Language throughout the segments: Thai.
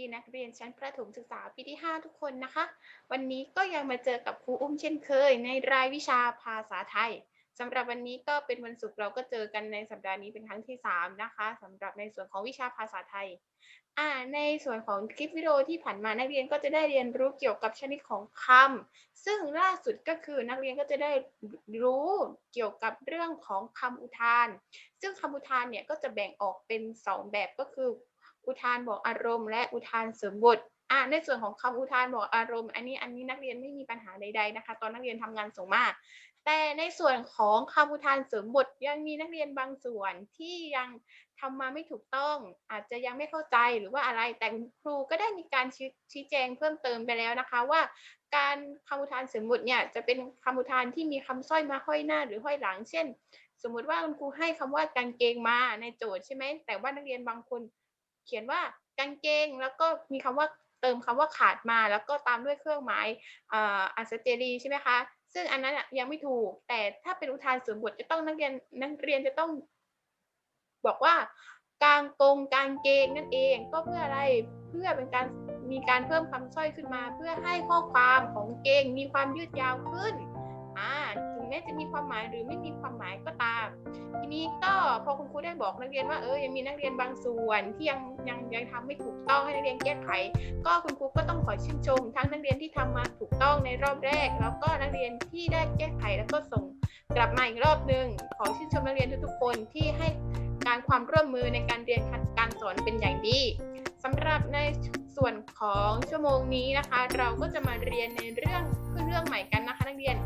ีนักเรียนชั้นประถมศึกษาปีที่ 5 ทุกคนนะคะ วันนี้ก็ยังมาเจอกับครูอุ้มเช่นเคย ในรายวิชาภาษาไทยสำหรับวันนี้ก็เป็นวันศุกร์เราก็เจอกันในสัปดาห์นี้เป็นครั้งที่ 3 นะคะสำหรับในส่วนของวิชาภาษาไทยอ่าในส่วนของคลิปวิดีโอที่ผ่านมานักเรียนก็จะได้เรียนรู้เกี่ยวกับชนิดของคำซึ่งล่าสุดก็คือนักเรียนก็จะได้รู้เกี่ยวกับเรื่องของคำอุทาน ซึ่งคำอุทานเนี่ยก็จะแบ่งออกเป็น 2 แบบก็คือ อุทานบอกอารมณ์ และอุทานเสริมบทอ่าในส่วนของคำอุทานบอกอารมณ์ อันนี้อันนี้นักเรียนไม่มีปัญหาใด ๆนะคะ ตอนนักเรียนทำงานส่งมาแต่ในส่วนของคำอุทานเสริมบทยังมีนักเรียนบางส่วนที่ยังทำมาไม่ถูกต้อง อาจจะยังไม่เข้าใจหรือว่าอะไรแต่คุณครูก็ได้มีการชี้ชแจงเพิ่มเติมไปแล้วนะคะว่า การคำอุทานเสริมบทเนี่ยจะเป็นคำอุทานที่มีคำสร้อยมาห้อยหน้าหรือห้อยหลัง เช่น สมมุติว่าคุณครูให้คำว่ากางเกงมาในโจทย์ใช่ไหมแต่ว่านักเรียนบางคน เขียนว่ากางเกงแล้วก็มีคำว่าเติมคำว่าขาดมาแล้วก็ตามด้วยเครื่องหมายอัศเจรีใช่ไหมคะ ซึ่งอันนั้นยังไม่ถูก แต่ถ้าเป็นอุทานเสริมบทจะต้องนักเรียนนักเรียนจะต้อง บอกว่ากางกงกางเกงนั่นเอง ก็เพื่ออะไรเพื่อเป็นการมีการเพิ่มคำสร้อยขึ้นมา เพื่อให้ข้อความของเกงมีความยืดยาวขึ้นอ่าถ แม้จะมีความหมายหรือไม่มีความหมายก็ตาม ทีนี้ก็พอคุณครูได้บอกนักเรียนว่าเออยังมีนักเรียนบางส่วนที่ยังยังยังทำไม่ถูกต้องให้นักเรียนแก้ไข ก็คุณครูก็ต้องขอชื่นชม ทั้งนักเรียนที่ทำมาถูกต้องในรอบแรก แล้วก็นักเรียนที่ได้แก้ไขแล้วก็ส่งกลับมาอีกรอบหนึ่งขอชื่นชมนักเรียนทุกๆคนที่ให้การความร่วมมือในการเรียนการสอนเป็นอย่างดีสำหรับในส่วนของชั่วโมงนี้นะคะ เราก็จะมาเรียนในเรื่องเรื่องใหม่กันนะคะนักเรียน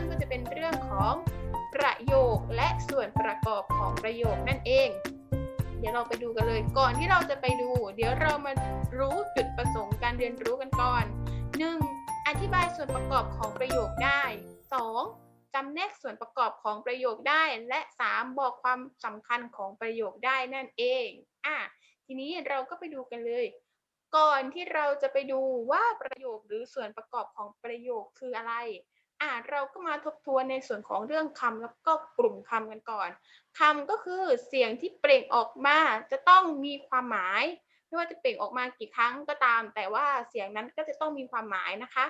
ซึ่งก็จะเป็นเรื่องของประโยคและส่วนประกอบของประโยคนั่นเอง เดี๋ยวเราไปดูกันเลย ก่อนที่เราจะไปดู เดี๋ยวเรามารู้จุดประสงค์การเรียนรู้กันก่อน 1. อธิบายส่วนประกอบของประโยคได้ 2. จำแนกส่วนประกอบของประโยคได้ และ 3. บอกความสำคัญของประโยคได้นั่นเองอะทีนี้เราก็ไปดูกันเลย ก่อนที่เราจะไปดูว่าประโยคหรือส่วนประกอบของประโยคคืออะไร อ่าเราก็มาทบทวนในส่วนของเรื่องคำแล้วก็กลุ่มคำกันก่อนคำก็คือเสียงที่เปล่งออกมาจะต้องมีความหมาย ไม่ว่าจะเปล่งออกมากี่ครั้งก็ตาม แต่ว่าเสียงนั้นก็จะต้องมีความหมายนะคะ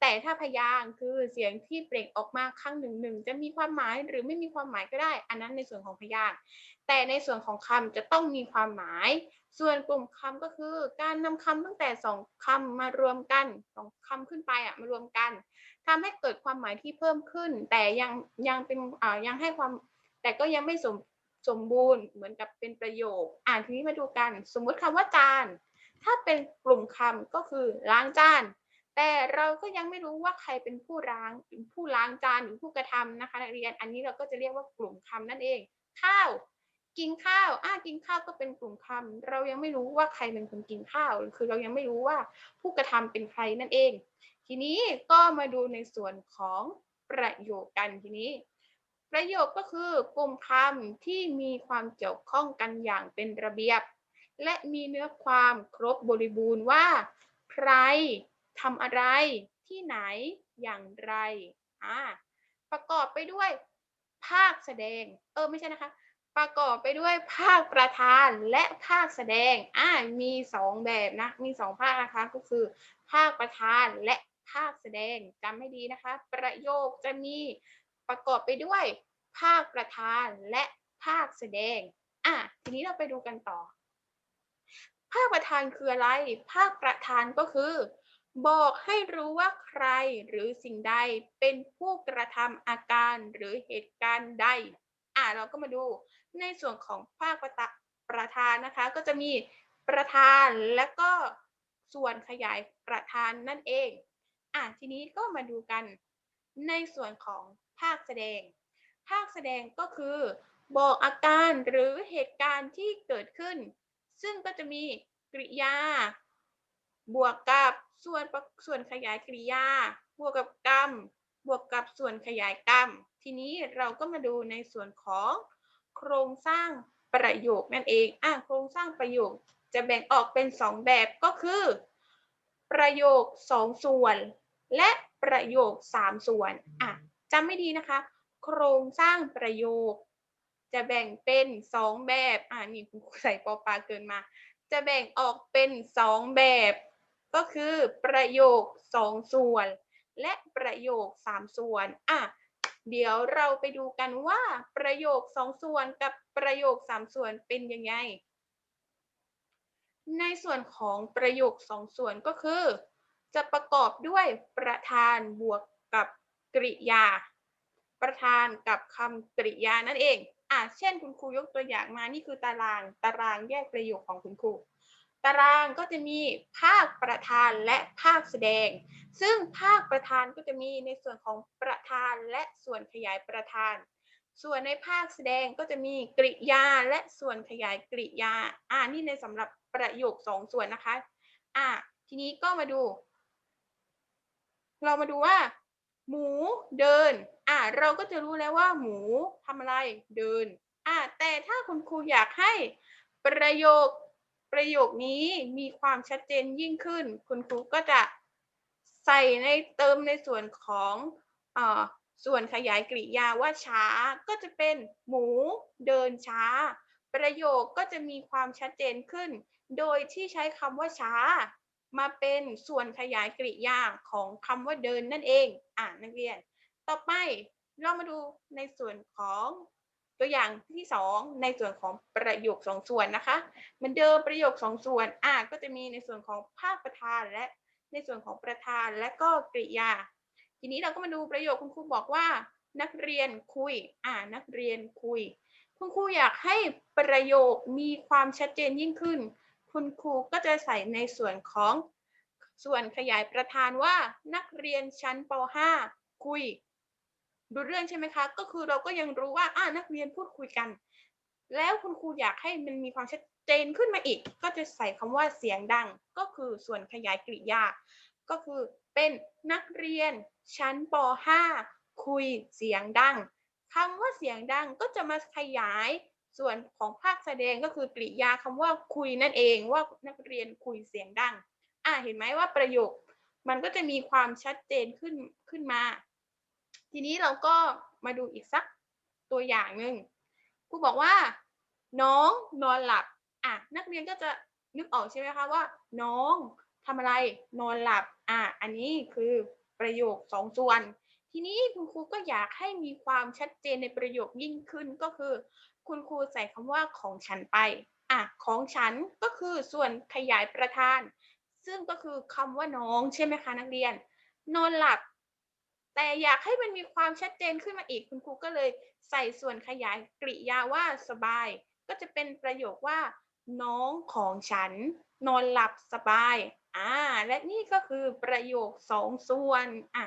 แต่ถ้าพยางค์คือเสียงที่เปล่งออกมาครั้งหนึ่งหนึ่งจะมีความหมายหรือไม่มีความหมายก็ได้ อันนั้นในส่วนของพยางค์แต่ในส่วนของคำจะต้องมีความหมาย ส่วนกลุ่มคำก็คือการนำคำตั้งแต่สองคำมารวมกันสองคำขึ้นไปอะมารวมกันทำให้เกิดความหมายที่เพิ่มขึ้น แต่ยังยังเป็นอ่ายังให้ความ แต่ก็ยังไม่สมสมบูรณ์เหมือนกับเป็นประโยค อ่านทีนี้มาดูกัน สมมุติคำว่าจาน ถ้าเป็นกลุ่มคำก็คือล้างจาน แต่เราก็ยังไม่รู้ว่าใครเป็นผู้ล้างผู้ล้างจานหรือผู้กระทำนะคะนักเรียนอันนี้เราก็จะเรียกว่ากลุ่มคำนั่นเอง ข้าว กินข้าวอ่ากินข้าวก็เป็นกลุ่มคำเรายังไม่รู้ว่าใครเป็นคนกินข้าว คือเรายังไม่รู้ว่าผู้กระทำเป็นใครนั่นเอง ทีนี้ก็มาดูในส่วนของประโยคกันทีนี้ ประโยคก็คือกลุ่มคำที่มีความเกี่ยวข้องกันอย่างเป็นระเบียบ และมีเนื้อความครบบริบูรณ์ว่า ใครทำอะไรที่ไหนอย่างไรอ่าประกอบไปด้วยภาคแสดง เออไม่ใช่นะคะ ประกอบไปด้วยภาคประธานและภาคแสดง อ่า มีสองแบบนะ มีสองภาคนะคะ ก็คือ ภาคประธานและภาคแสดงจำให้ดีนะคะ ประโยคจะมีประกอบไปด้วย ภาคประธานและภาคแสดง อะ ทีนี้เราไปดูกันต่อ ภาคประธานคืออะไร ภาคประธานก็คือ บอกให้รู้ว่าใครหรือสิ่งใดเป็นผู้กระทำอาการหรือเหตุการณ์ใด อะ เราก็มาดู ในส่วนของภาคประประธานนะคะ ก็จะมีประธานและก็ส่วนขยายประธานนั่นเอง อะทีนี้ก็มาดูกันในส่วนของภาคแสดง ภาคแสดงก็คือบอกอาการหรือเหตุการณ์ที่เกิดขึ้น ซึ่งก็จะมีกริยา บวกกับส่วนส่วนขยายกริยา บวกกับกรรม บวกกับส่วนขยายกรรม ทีนี้เราก็มาดูในส่วนของ ครงสร้างประโยคนั่นเองอะโครงสร้างประโยคจะแบ่งออกเป็น 2 แบบก็คือ ประโยค 2 ส่วน และประโยค 3 ส่วนอะจำไม่ดีนะคะ โครงสร้างประโยค จะแบ่งเป็น 2 แบบอ่านี่ใส่ปอปลาเกินมา จะแบ่งออกเป็นสองแบบ ก็คือประโยคสองส่วน และประโยคสามส่วนอะ เดี๋ยวเราไปดูกันว่าประโยคสองส่วนกับประโยคสามส่วนเป็นยังไง ในส่วนของประโยคสองส่วนก็คือ จะประกอบด้วยประธานบวกกับกริยา ประธานกับคำกริยานั่นเองอะเช่นคุณครูยกตัวอย่างมานี่คือตารางตารางแยกประโยคของคุณครู ตารางก็จะมีภาคประธานและภาคแสดง ซึ่งภาคประธานก็จะมีในส่วนของประธานและส่วนขยายประธาน ส่วนในภาคแสดงก็จะมีกริยาและส่วนขยายกริยา อ่านี่ในสำหรับประโยคสองส่วนนะคะ อ่าทีนี้ก็มาดู เรามาดูว่า หมูเดิน อ่าเราก็จะรู้แล้วว่า หมูทำอะไรเดิน อ่าแต่ถ้าคุณครูอยากให้ประโยค ประโยคนี้มีความชัดเจนยิ่งขึ้น คุณครูก็จะใส่ในเติมในส่วนของอส่วนขยายกริยาว่าช้าก็จะเป็นหมูเดินช้า ประโยคก็จะมีความชัดเจนขึ้น โดยที่ใช้คำว่าช้า มาเป็นส่วนขยายกริยาของคำว่าเดินนั่นเอง อ่านักเรียน ต่อไปเรามาดูในส่วนของ ตัวอย่างที่ 2 ในส่วนของประโยคสองส่วนนะคะเหมือนเดิมประโยคสองส่วนอ่าก็จะมีในส่วนของภาคประธานและในส่วนของประธานและก็กริยา ทีนี้เราก็มาดูประโยคคุณครูบอกว่า นักเรียนคุยอ่านักเรียนคุย คุณครูอยากให้ประโยคมีความชัดเจนยิ่งขึ้น คุณครูก็จะใส่ในส่วนของส่วนขยายประธานว่านักเรียนชั้นป .5 คุย ดูเรื่องใช่ไหมคะ ก็คือเราก็ยังรู้ว่าอ่านักเรียนพูดคุยกัน แล้วคุณครูอยากให้มันมีความชัดเจนขึ้นมาอีก ก็จะใส่คำว่าเสียงดัง ก็คือส่วนขยายกริยา ก็คือเป็นนักเรียนชั้นป .5 คุยเสียงดังคำว่าเสียงดังก็จะมาขยายส่วนของภาคแสดงก็คือกริยาคำว่าคุยนั่นเองว่านักเรียนคุยเสียงดัง อ่าเห็นไหมว่าประโยค มันก็จะมีความชัดเจนขึ้นขึ้นมา ทีนี้เราก็มาดูอีกสักตัวอย่างหนึ่งครูบอกว่า น้องนอนหลับอะนักเรียนก็จะนึกออกใช่ไหมคะว่า น้องทำอะไรนอนหลับอะอันนี้คือประโยคสองส่วน ทีนี้คุณครูก็อยากให้มีความชัดเจนในประโยคยิ่งขึ้นก็คือ คุณครูใส่คำว่าของฉันไปอะของฉันก็คือส่วนขยายประธาน ซึ่งก็คือคำว่าน้องใช่ไหมคะนักเรียน นอนหลับ แต่อยากให้มันมีความชัดเจนขึ้นมาอีกคุณครูก็เลยใส่ส่วนขยายกริยาว่าสบาย ก็จะเป็นประโยคว่า น้องของฉัน นอนหลับสบายอ่าและนี่ก็คือประโยคสองส่วนอะ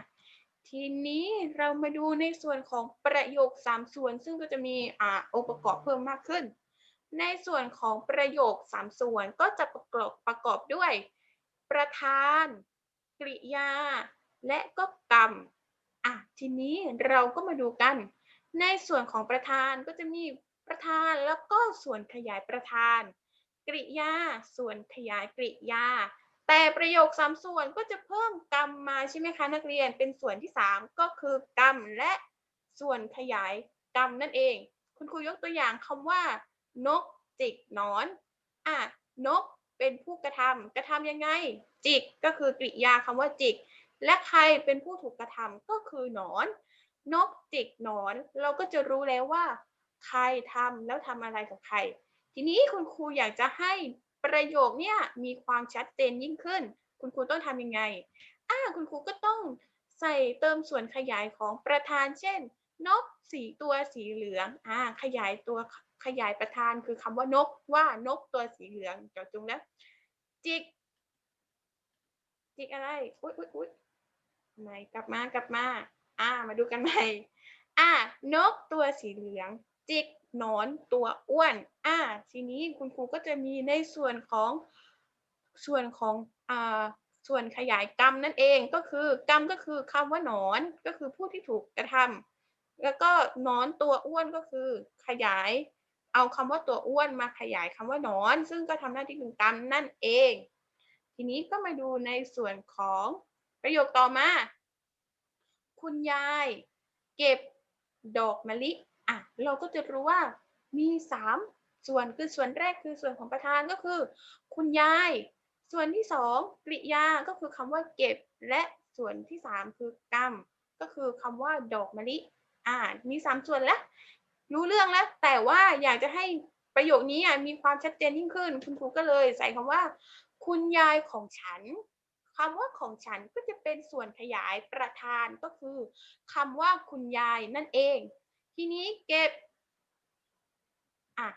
ทีนี้เรามาดูในส่วนของประโยคสามส่วน ซึ่งก็จะมีอ่าองค์ประกอบเพิ่มมากขึ้น ในส่วนของประโยคสามส่วนก็จะประกอบประกอบด้วย ประธาน กริยา และก็กรรม อะทีนี้เราก็มาดูกัน ในส่วนของประธานก็จะมีประธานแล้วก็ส่วนขยายประธาน กริยา ส่วนขยายกริยา แต่ประโยคสามส่วนก็จะเพิ่มกรรมมาใช่ไหมคะนักเรียนเป็นส่วนที่ 3 ก็คือกรรมและส่วนขยายกรรมนั่นเอง คุณครูยกตัวอย่างคำว่า นกจิกนอนอะนกเป็นผู้กระทำกระทำยังไง จิกก็คือกริยาคำว่าจิก และใครเป็นผู้ถูกกระทำก็คือหนอน นกจิกหนอน เราก็จะรู้แล้วว่า ใครทำแล้วทำอะไรกับใคร ทีนี้คุณครูอยากจะให้ประโยคเนี่ยมีความชัดเจนยิ่งขึ้น คุณครูต้องทำยังไงอ่าคุณครูก็ต้องใส่เติมส่วนขยายของประธาน เช่น นกสีตัวสีเหลืองอ่าขยายตัวขยายประธานคือคำว่านกว่านกตัวสีเหลืองจอจงแล้วจิกจิกอะไร อุ๊ยอุ๊ยอุ๊ย ไหนกลับมากลับมาอ่า มาดูกันใหม่อ่านกตัวสีเหลือง จิกหนอนตัวอ้วน อ่า ทีนี้คุณครูก็จะมีในส่วนของส่วนของอ่าส่วนขยายกรรมนั่นเองก็คือกรรมก็คือคำว่าหนอนก็คือผู้ที่ถูกกระทำแล้วก็หนอนตัวอ้วนก็คือขยาย เอาคำว่าตัวอ้วนมาขยายคำว่าหนอน ซึ่งก็ทำหน้าที่เป็นกรรมนั่นเอง ทีนี้ก็มาดูในส่วนของ ประโยคต่อมา คุณยายเก็บดอกมะลิอะเราก็จะรู้ว่ามีสามส่วนคือส่วนแรกคือส่วนของประธานก็คือ คุณยาย ส่วนที่สองกริยาก็คือคำว่าเก็บ และส่วนที่สามคือกรรม ก็คือคำว่าดอกมะลิอ่ามีสามส่วนแล้ว รู้เรื่องแล้ว แต่ว่าอยากจะให้ประโยคนี้อะมีความชัดเจนยิ่งขึ้น คุณครูก็เลยใส่คำว่า คุณยายของฉัน คำว่าของฉันก็จะเป็นส่วนขยายประธานก็คือคำว่าคุณยายนั่นเอง ทีนี้เก็บอะ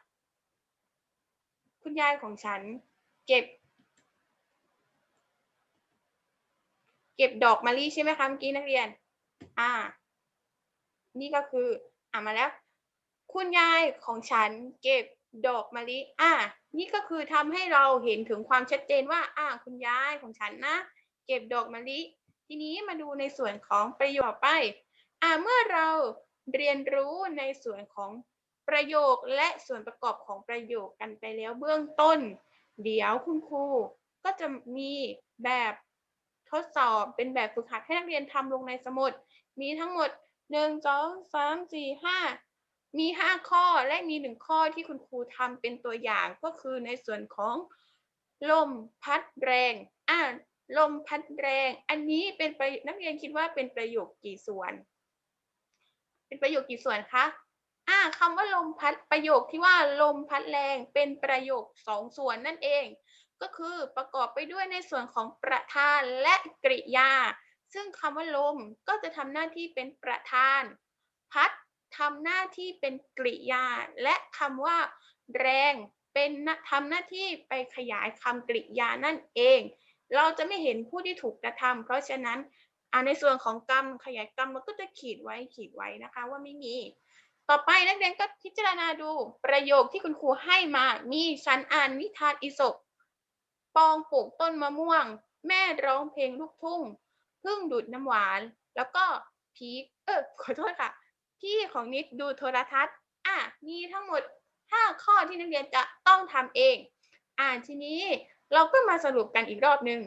คุณยายของฉันเก็บ เก็บดอกมะลิใช่ไหมคะเมื่อกี้นักเรียน อ่า นี่ก็คืออ่ามาแล้ว คุณยายของฉันเก็บดอกมะลิ อ่า นี่ก็คือทำให้เราเห็นถึงความชัดเจนว่าอ่าคุณยายของฉันนะ เก็บดอกมะลิ ทีนี้มาดูในส่วนของประโยคไปอ่าเมื่อเราเรียนรู้ในส่วนของประโยคและส่วนประกอบของประโยคกันไปแล้วเบื้องต้น เดี๋ยวคุณครูก็จะมีแบบทดสอบเป็นแบบฝึกหัดให้นักเรียนทำลงในสมุด มีทั้งหมดหนึ่งสองสา มีห้าข้อและมีหนึ่งข้อที่คุณครูทำเป็นตัวอย่างก็คือในส่วนของลมพัดแรงอ่าลมพัดแรง อันนี้เป็นไปนักเรียนคิดว่าเป็นประโยคกี่ส่วน เป็นประโยคกี่ส่วนคะอ่าคำว่าลมพัดประโยคที่ว่าลมพัดแรงเป็นประโยคสองส่วนนั่นเอง ก็คือประกอบไปด้วยในส่วนของประธานและกริยา ซึ่งคำว่าลมก็จะทำหน้าที่เป็นประธาน พัด ทำหน้าที่เป็นกริยา และคำว่า แรงเป็นทำหน้าที่ไปขยายคำกริยานั่นเอง เราจะไม่เห็นผู้ที่ถูกกระทำเพราะฉะนั้นในส่วนของกรรมขยายกรรมเราก็จะขีดไว้ขีดไว้นะคะว่าไม่มี ต่อไปนักเรียนก็พิจารณาดูประโยคที่คุณครูให้มา มีฉันอ่านนิทานอิศกปองปลูกต้นมะม่วง แม่ร้องเพลงลูกทุ่งพึ่งดูดน้ำหวาน แล้วก็พีเออขอโทษค่ะ พี่ของนิดดูโทรทัศน์ อะ มีทั้งหมด 5 ข้อที่นักเรียนจะต้องทำเอง อ่าทีนี้เราก็มาสรุปกันอีกรอบหนึ่ง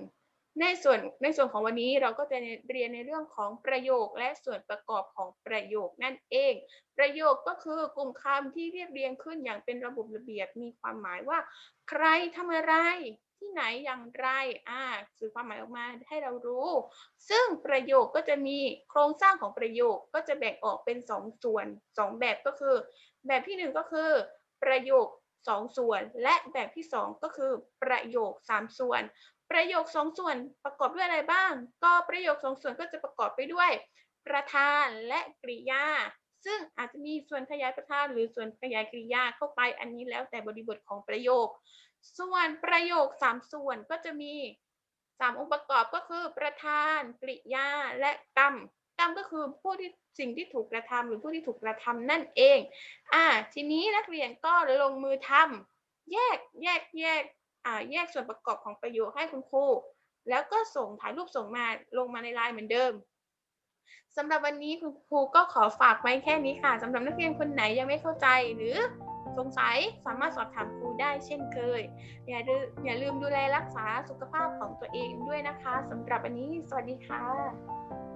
ในส่วนในส่วนของวันนี้เราก็จะเรียนในเรื่องของประโยคและส่วนประกอบของประโยคนั่นเอง ประโยคก็คือกลุ่มคำที่เรียบเรียงขึ้นอย่างเป็นระบบระเบียบมีความหมายว่า ใครทำอะไร ที่ไหนอย่างไรอ่าสื่อความหมายออกมาให้เรารู้ ซึ่งประโยคก็จะมีโครงสร้างของประโยคก็จะแบ่งออกเป็น2ส่วน 2 แบบก็คือ แบบที่ 1 ก็คือ ประโยค 2 ส่วน และแบบที่ 2 ก็คือประโยค 3 ส่วน ประโยค 2 ส่วนประกอบด้วยอะไรบ้าง ก็ประโยค 2 ส่วนก็จะประกอบไปด้วย ประธานและกริยาซึ่งอาจจะมีส่วนขยายประธานหรือส่วนขยายกริยาเข้าไปอันนี้แล้วแต่บริบทของประโยค ส่วนประโยค3ส่วนก็จะมี3องค์ประกอบก็คือประธาน กริยา และกรรมกรรมก็คือผู้ที่สิ่งที่ถูกกระทำหรือผู้ที่ถูกกระทำนั่นเอง อ่า ทีนี้นักเรียนก็ลงมือทำแยกแยกแยกอ่าแยกส่วนประกอบของประโยคให้คุณครูแล้วก็ส่งถ่ายรูปส่งมาลงมาในไลน์เหมือนเดิมสำหรับวันนี้คุณครูก็ขอฝากไว้แค่นี้ค่ะสำหรับนักเรียนคนไหนยังไม่เข้าใจหรือ สงสัยสามารถสอบถามครูได้เช่นเคย อย่าลืมอย่าลืมดูแลรักษาสุขภาพของตัวเองด้วยนะคะสำหรับวันนี้ สวัสดีค่ะ